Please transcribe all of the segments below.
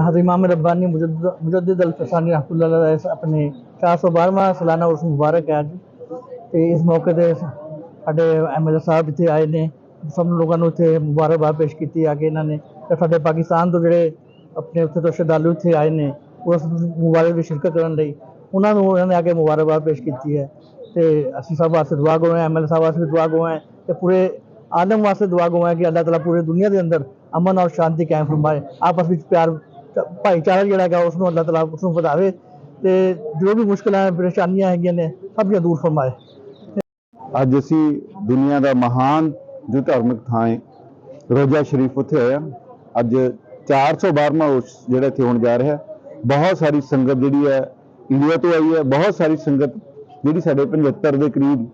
हज़रत इमाम रब्बानी मुजद्दिद अल फसानी रहमतुल्लाह अपने 412ਵਾਂ ਸਾਲਾਨਾ ਉਰਸ ਮੁਬਾਰਕ ਹੈ ਅੱਜ ਤੇ ਇਸ ਮੌਕੇ ਤੇ ਸਾਡੇ ਐਮਐਲਏ ਸਾਹਿਬ ਇੱਥੇ ਆਏ ਨੇ ਸਭ ਲੋਕਾਂ ਨੂੰ ਇੱਥੇ ਮੁਬਾਰਕਬਾਦ ਪੇਸ਼ ਕੀਤੀ ਆ ਕਿ ਇਹਨਾਂ ਨੇ ਤੇ ਸਾਡੇ ਪਾਕਿਸਤਾਨ ਤੋਂ ਜਿਹੜੇ ਆਪਣੇ ਉੱਥੇ ਤੋਂ ਸ਼ਰਧਾਲੂ ਇੱਥੇ ਆਏ ਨੇ ਉਸ ਮੁਬਾਰਕ ਵਿੱਚ ਸ਼ਿਰਕਤ ਕਰਨ ਲਈ ਉਹਨਾਂ ਨੂੰ ਉਹਨਾਂ ਨੇ ਆ ਕੇ ਮੁਬਾਰਕਬਾਦ ਪੇਸ਼ ਕੀਤੀ ਹੈ ਤੇ ਅਸੀਂ ਸਭ ਵਾਸਤੇ ਦੁਆ ਗੋ ਹੈ ਐਮਐਲਏ ਸਾਹਿਬ ਵਾਸਤੇ ਵੀ ਦੁਆ ਗੋ ਹੈ ਤੇ ਪੂਰੇ ਆਲਮ ਵਾਸਤੇ ਦੁਆ ਗੋ ਹੈ ਕਿ ਅੱਲਾਹ ਤਾਲਾ ਪੂਰੇ ਦੁਨੀਆ ਦੇ ਅੰਦਰ ਅਮਨ ਔਰ ਸ਼ਾਂਤੀ ਕਾਇਮ ਫਰਮਾਏ ਆਪਸ ਵਿੱਚ ਪਿਆਰ ਚ- ਭਾਈਚਾਰਾ ਜਿਹੜਾ ਹੈਗਾ ਉਸ ਨੂੰ ਅੱਲਾਹ ਤਾਲਾ ਉਸ ਨੂੰ ਵਧਾਵੇ ਤੇ ਜੋ ਵੀ ਮੁਸ਼ਕਲਾਂ ਪਰੇਸ਼ਾਨੀਆਂ ਹੈਗੀਆਂ ਨੇ, ਸਭ ਦੀਆਂ ਦੂਰ ਫਰਮਾਏ। ਅੱਜ ਅਸੀਂ ਦੁਨੀਆ ਦਾ ਮਹਾਨ ਜੋ ਧਾਰਮਿਕ ਥਾਂ ਹੈ, ਰੋਜ਼ਾ ਸ਼ਰੀਫ ਉੱਥੇ ਹੋਇਆ ਅੱਜ 412ਵਾਂ ਉਰਸ ਜਿਹੜਾ ਇੱਥੇ ਹੋਣ ਜਾ ਰਿਹਾ। ਬਹੁਤ ਸਾਰੀ ਸੰਗਤ ਜਿਹੜੀ ਹੈ, ਇੰਡੀਆ ਤੋਂ ਆਈ ਹੈ। ਬਹੁਤ ਸਾਰੀ ਸੰਗਤ ਜਿਹੜੀ ਸਾਡੇ 75 ਦੇ ਕਰੀਬ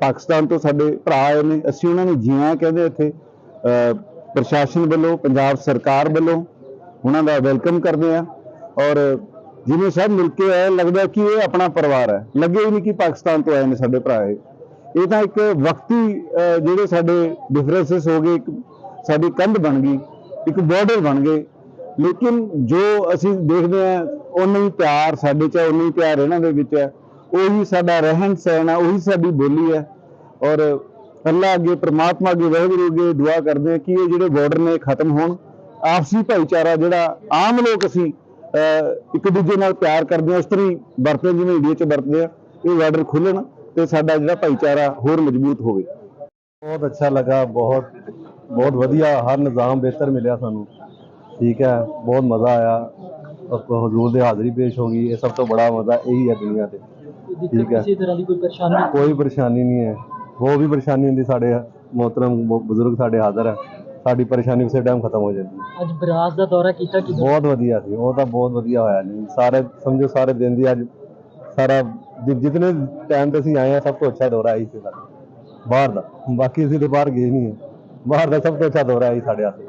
ਪਾਕਿਸਤਾਨ ਤੋਂ ਸਾਡੇ ਭਰਾ ਆਏ ਨੇ। ਅਸੀਂ ਉਹਨਾਂ ਨੂੰ ਜੀਆਂ ਕਹਿੰਦੇ ਇੱਥੇ। ਪ੍ਰਸ਼ਾਸਨ ਵੱਲੋਂ, ਪੰਜਾਬ ਸਰਕਾਰ ਵੱਲੋਂ ਉਹਨਾਂ ਦਾ ਵੈਲਕਮ ਕਰਦੇ ਆ ਔਰ ਜਿਵੇਂ ਸਭ ਮਿਲ ਕੇ ਆਏ ਲੱਗਦਾ ਕਿ ਇਹ ਆਪਣਾ ਪਰਿਵਾਰ ਹੈ। ਲੱਗੇ ਹੀ ਨਹੀਂ ਕਿ ਪਾਕਿਸਤਾਨ ਤੋਂ ਆਏ ਨੇ ਸਾਡੇ ਭਰਾ ਇਹ। ਇਹ ਤਾਂ ਇੱਕ ਵਕਤੀ ਜਿਹੜੇ ਸਾਡੇ ਡਿਫਰੈਂਸਸ ਹੋ ਗਏ, ਇੱਕ ਸਾਡੀ ਕੰਧ ਬਣ ਗਈ, ਇੱਕ ਬਾਰਡਰ ਬਣ ਗਏ। ਲੇਕਿਨ ਜੋ ਅਸੀਂ ਦੇਖਦੇ ਹਾਂ ਉਨਾ ਹੀ ਪਿਆਰ ਸਾਡੇ ਚ ਹੈ ਉਨਾ ਹੀ ਪਿਆਰ ਇਹਨਾਂ ਦੇ ਵਿੱਚ ਹੈ। ਉਹੀ ਸਾਡਾ ਰਹਿਣ ਸਹਿਣ ਹੈ, ਉਹੀ ਸਾਡੀ ਬੋਲੀ ਹੈ। ਔਰ ਅੱਲਾ ਅੱਗੇ, ਪ੍ਰਮਾਤਮਾ ਅੱਗੇ, ਵਾਹਿਗੁਰੂ ਅੱਗੇ ਦੁਆ ਕਰਦੇ ਹਾਂ ਕਿ ਇਹ ਜਿਹੜੇ ਬਾਰਡਰ ਨੇ, ਇਹ ਖਤਮ ਹੋਣ। ਆਪਸੀ ਭਾਈਚਾਰਾ ਜਿਹੜਾ ਆਮ ਲੋਕ ਅਸੀਂ ਅਹ, ਇੱਕ ਦੂਜੇ ਨਾਲ ਪਿਆਰ ਕਰਦੇ ਹਾਂ ਉਸ ਤਰ੍ਹਾਂ ਹੀ ਵਰਤਦੇ ਜਿਵੇਂ ਇੰਡੀਆ 'ਚ ਵਰਤਦੇ ਆ ਇਹ ਬਾਰਡਰ ਖੁੱਲਣ ਤੇ ਸਾਡਾ ਜਿਹੜਾ ਭਾਈਚਾਰਾ ਹੋਰ ਮਜ਼ਬੂਤ ਹੋਵੇ। ਬਹੁਤ ਅੱਛਾ ਲੱਗਾ ਬਹੁਤ ਬਹੁਤ ਵਧੀਆ ਹਰ ਨਿਜ਼ਾਮ ਬਿਹਤਰ ਮਿਲਿਆ ਸਾਨੂੰ। ਠੀਕ ਹੈ ਬਹੁਤ ਮਜ਼ਾ ਆਇਆ। ਹਜ਼ੂਰ ਦੇ ਹਾਜ਼ਰੀ ਪੇਸ਼ ਹੋ ਗਈ ਇਹ ਸਭ ਤੋਂ ਬੜਾ ਮਜ਼ਾ ਇਹੀ ਹੈ ਦੁਨੀਆ ਤੇ। ਠੀਕ ਹੈ। ਕਿਸੇ ਤਰ੍ਹਾਂ ਦੀ ਕੋਈ ਪਰੇਸ਼ਾਨੀ? ਕੋਈ ਪਰੇਸ਼ਾਨੀ ਨਹੀਂ ਹੈ। ਉਹ ਵੀ ਪਰੇਸ਼ਾਨੀ ਹੁੰਦੀ ਸਾਡੇ ਮੋਹਤਰਮ ਬਜ਼ੁਰਗ ਸਾਡੇ ਹਾਜ਼ਰ ਹੈ। ਸਾਡੀ ਪਰੇਸ਼ਾਨੀ ਉਸੇ ਟਾਈਮ ਖਤਮ ਹੋ ਜਾਂਦੀ ਹੈ। ਅੱਜ ਬਰਾਸ ਦਾ ਦੌਰਾ ਕੀਤਾ ਕਿ ਬਹੁਤ ਵਧੀਆ ਸੀ ਉਹ ਤਾਂ ਬਹੁਤ ਵਧੀਆ ਹੋਇਆ ਨਹੀਂ ਸਾਰੇ ਸਮਝੋ ਸਾਰੇ ਦਿਨ ਦੀ ਅੱਜ ਸਾਰਾ ਜਿ- ਜਿਤਨੇ ਟਾਈਮ ਤੇ ਅਸੀਂ ਆਏ ਆ ਸਭ ਤੋਂ ਅੱਛਾ ਦੌਰਾ ਆਈ ਸੀ ਸਾਡਾ। ਬਾਹਰ ਦਾ। ਬਾਕੀ ਅਸੀਂ ਤੇ ਬਾਹਰ ਗਏ ਨਹੀਂ ਹੈ। ਬਾਹਰ ਦਾ ਸਭ ਤੋਂ ਅੱਛਾ ਦੌਰਾ ਆਈ ਸਾਡੇ ਵਾਸਤੇ।